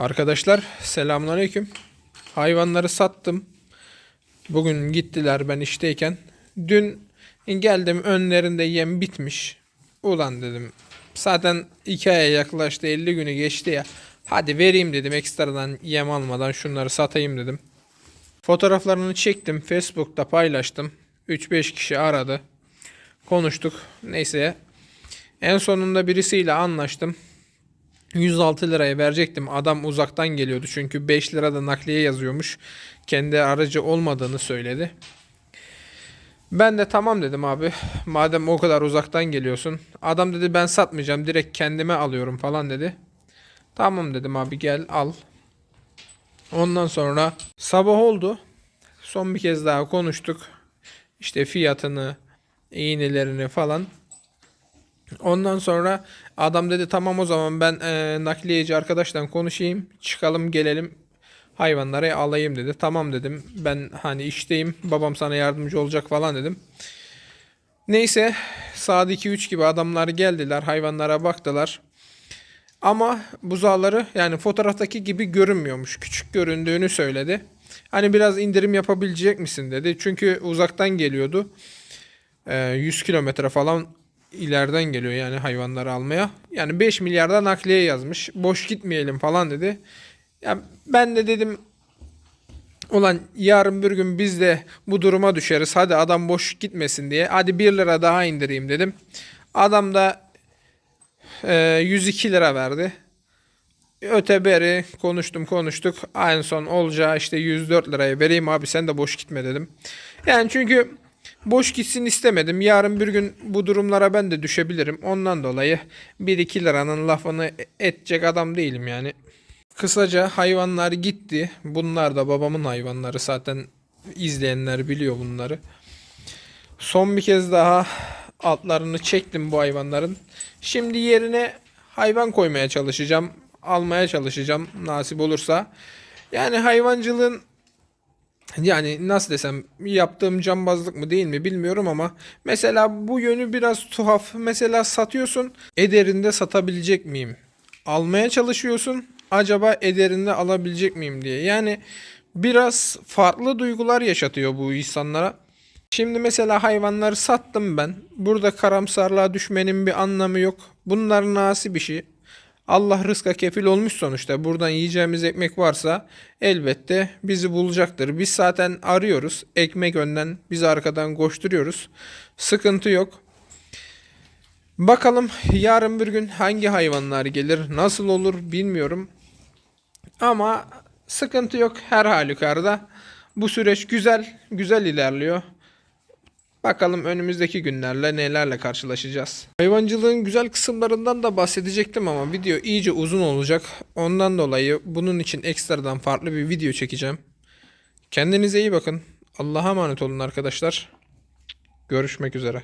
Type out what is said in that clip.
Arkadaşlar selamünaleyküm. Hayvanları sattım. Bugün gittiler ben işteyken. Dün geldim önlerinde yem bitmiş. Ulan dedim. Zaten 2 aya yaklaştı 50 günü geçti ya. Hadi vereyim dedim ekstradan yem almadan şunları satayım dedim. Fotoğraflarını çektim. Facebook'ta paylaştım. 3-5 kişi aradı. Konuştuk. Neyse. En sonunda birisiyle anlaştım. 106 liraya verecektim. Adam uzaktan geliyordu çünkü 5 lirada nakliye yazıyormuş. Kendi aracı olmadığını söyledi. Ben de tamam dedim abi. Madem o kadar uzaktan geliyorsun. Adam dedi ben satmayacağım direkt kendime alıyorum falan dedi. Tamam dedim abi gel al. Ondan sonra sabah oldu. Son bir kez daha konuştuk. İşte fiyatını, iğnelerini falan. Ondan sonra adam dedi tamam o zaman ben e, nakliyeci arkadaştan konuşayım. Çıkalım gelelim hayvanları alayım dedi. Tamam dedim. Ben hani işteyim. Babam sana yardımcı olacak falan dedim. Neyse saat 2-3 gibi adamlar geldiler. Hayvanlara baktılar. Ama buzağları yani fotoğraftaki gibi görünmüyormuş. Küçük göründüğünü söyledi. Hani biraz indirim yapabilecek misin dedi. Çünkü uzaktan geliyordu. Ee, 100 kilometre falan ileriden geliyor yani hayvanları almaya. Yani 5 milyarda nakliye yazmış. Boş gitmeyelim falan dedi. Ya ben de dedim ulan yarın bir gün biz de bu duruma düşeriz. Hadi adam boş gitmesin diye. Hadi 1 lira daha indireyim dedim. Adam da e, 102 lira verdi. Öteberi konuştum konuştuk. En son olacağı işte 104 liraya vereyim abi sen de boş gitme dedim. Yani çünkü boş gitsin istemedim. Yarın bir gün bu durumlara ben de düşebilirim. Ondan dolayı 1-2 liranın lafını edecek adam değilim yani. Kısaca hayvanlar gitti. Bunlar da babamın hayvanları zaten izleyenler biliyor bunları. Son bir kez daha altlarını çektim bu hayvanların. Şimdi yerine hayvan koymaya çalışacağım. Almaya çalışacağım nasip olursa. Yani hayvancılığın yani nasıl desem yaptığım cambazlık mı değil mi bilmiyorum ama mesela bu yönü biraz tuhaf. Mesela satıyorsun ederinde satabilecek miyim? Almaya çalışıyorsun acaba ederinde alabilecek miyim diye. Yani biraz farklı duygular yaşatıyor bu insanlara. Şimdi mesela hayvanları sattım ben. Burada karamsarlığa düşmenin bir anlamı yok. Bunlar nasip işi. Allah rızka kefil olmuş sonuçta. Buradan yiyeceğimiz ekmek varsa elbette bizi bulacaktır. Biz zaten arıyoruz. Ekmek önden, biz arkadan koşturuyoruz. Sıkıntı yok. Bakalım yarın bir gün hangi hayvanlar gelir, nasıl olur bilmiyorum. Ama sıkıntı yok her halükarda. Bu süreç güzel, güzel ilerliyor. Bakalım önümüzdeki günlerle nelerle karşılaşacağız. Hayvancılığın güzel kısımlarından da bahsedecektim ama video iyice uzun olacak. Ondan dolayı bunun için ekstradan farklı bir video çekeceğim. Kendinize iyi bakın. Allah'a emanet olun arkadaşlar. Görüşmek üzere.